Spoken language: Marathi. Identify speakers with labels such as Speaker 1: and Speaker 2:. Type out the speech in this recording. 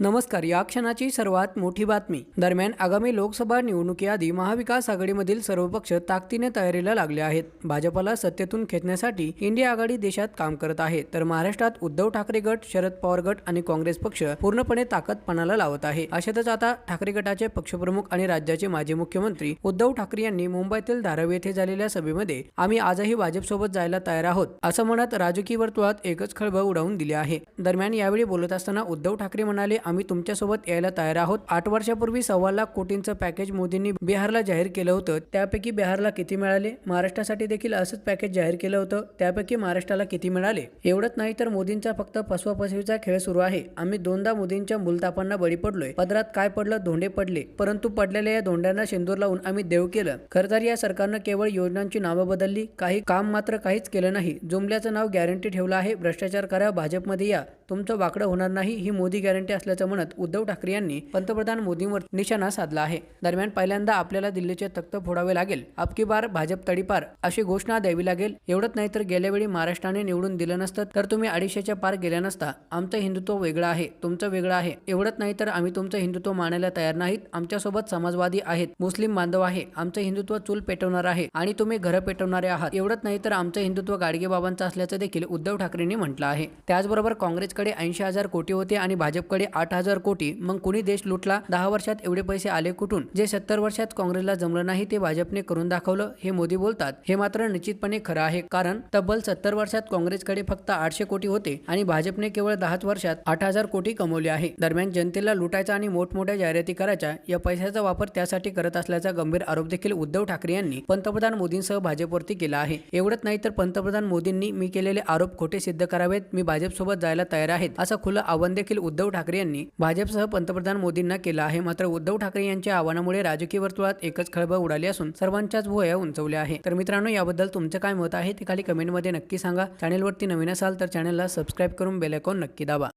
Speaker 1: नमस्कार या क्षणाची सर्वात मोठी बातमी. दरम्यान आगामी लोकसभा निवडणुकीआधी महाविकास आघाडीमधील सर्व पक्ष ताकदीने तयारीला लागले आहेत. भाजपला सत्तेतून खेचण्यासाठी इंडिया आघाडी देशात काम करत आहे. तर महाराष्ट्रात उद्धव ठाकरे गट शरद पवार गट आणि काँग्रेस पक्ष पूर्णपणे ताकदपणाला लावत आहे. अशातच आता ठाकरे गटाचे पक्षप्रमुख आणि राज्याचे माजी मुख्यमंत्री उद्धव ठाकरे यांनी मुंबईतील धारावी येथे झालेल्या सभेमध्ये आम्ही आजही भाजपसोबत जायला तयार आहोत असं म्हणत राजकीय वर्तुळात एकच खळबळ उडवून दिली आहे. दरम्यान यावेळी बोलत असताना उद्धव ठाकरे म्हणाले आम्ही तुमच्यासोबत यायला तयार आहोत. आठ वर्षापूर्वी सव्वा लाख कोटींचं पॅकेज मोदींनी बिहारला जाहीर केलं होतं. त्यापैकी बिहारला किती मिळाले? महाराष्ट्रासाठी देखील असंच पॅकेज जाहीर केलं होतं. त्यापैकी महाराष्ट्राला किती मिळाले? एवढंच नाही तर मोदींचा फक्त फसवाफसवीचा खेळ सुरू आहे. आम्ही दोनदा मोदींच्या मुलतापांना बळी पडलोय. पदरात काय पडलं? धोंडे पडले. परंतु पडलेल्या या धोंड्यांना शेंदूर लावून आम्ही देव केलं. खरं तर या सरकारनं केवळ योजनांची नावं बदलली. काही काम मात्र काहीच केलं नाही. जुमल्याचं नाव गॅरंटी ठेवलं आहे. भ्रष्टाचार करा भाजपमध्ये या. तुमचं वाकडं होणार नाही ही मोदी गॅरंटी असल्याचं म्हणत उद्धव ठाकरे यांनी पंतप्रधान मोदींवर निशाणा साधला आहे. दरम्यान पहिल्यांदा आपल्याला दिल्लीचे तख्त फोडावे लागेल. अबकी बार भाजप तडीपार अशी घोषणा द्यावी लागेल. एवढंच नाही तर गेल्या वेळी महाराष्ट्राने निवडून दिलं नसतं तर तुम्ही अडीचशेच्या पार गेल्या नसता. आमचं हिंदुत्व वेगळं आहे तुमचं वेगळं आहे. एवढंच नाही तर आम्ही तुमचं हिंदुत्व मानायला तयार नाहीत. आमच्यासोबत समाजवादी आहेत मुस्लिम बांधव आहे. आमचं हिंदुत्व चूल पेटवणार आहे आणि तुम्ही घरं पेटवणारे आहात. एवढंच नाही तर आमचं हिंदुत्व गाडगे बाबांचं असल्याचं देखील उद्धव ठाकरेंनी म्हटलं आहे. त्याचबरोबर काँग्रेस काँग्रेसकडे ऐंशी हजार कोटी होते आणि भाजपकडे आठ हजार कोटी. मग कुणी देश लुटला? दहा वर्षात एवढे पैसे आले कुठून? जे सत्तर वर्षात काँग्रेसला जमलं नाही ते भाजपने करून दाखवलं हे मोदी बोलतात. हे मात्र निश्चितपणे खरं आहे कारण तब्बल सत्तर वर्षात काँग्रेसकडे फक्त आठशे कोटी होते आणि भाजपने केवळ दहाच वर्षात आठ हजार कोटी कमवले आहे. दरम्यान जनतेला लुटायचा आणि मोठमोठ्या जाहिराती करायच्या या पैशाचा वापर त्यासाठी करत असल्याचा गंभीर आरोप देखील उद्धव ठाकरे यांनी पंतप्रधान मोदींसह भाजपवरती केला आहे. एवढंच नाही तर पंतप्रधान मोदींनी मी केलेले आरोप खोटे सिद्ध करावेत. मी भाजपसोबत जायला तयार आहेत. असं खुलं आव्हान देखील उद्धव ठाकरे यांनी भाजपसह पंतप्रधान मोदींना केलं आहे. मात्र उद्धव ठाकरे यांच्या आव्हानामुळे राजकीय वर्तुळात एकच खळबळ उडाली असून सर्वांच्याच भोया उंचवल्या आहे. तर मित्रांनो याबद्दल तुमचं काय मत आहे ते खाली कमेंटमध्ये नक्की सांगा. चॅनेलवरती नवीन असाल तर चॅनेलला सबस्क्राईब करून बेलायकॉन नक्की दाबा.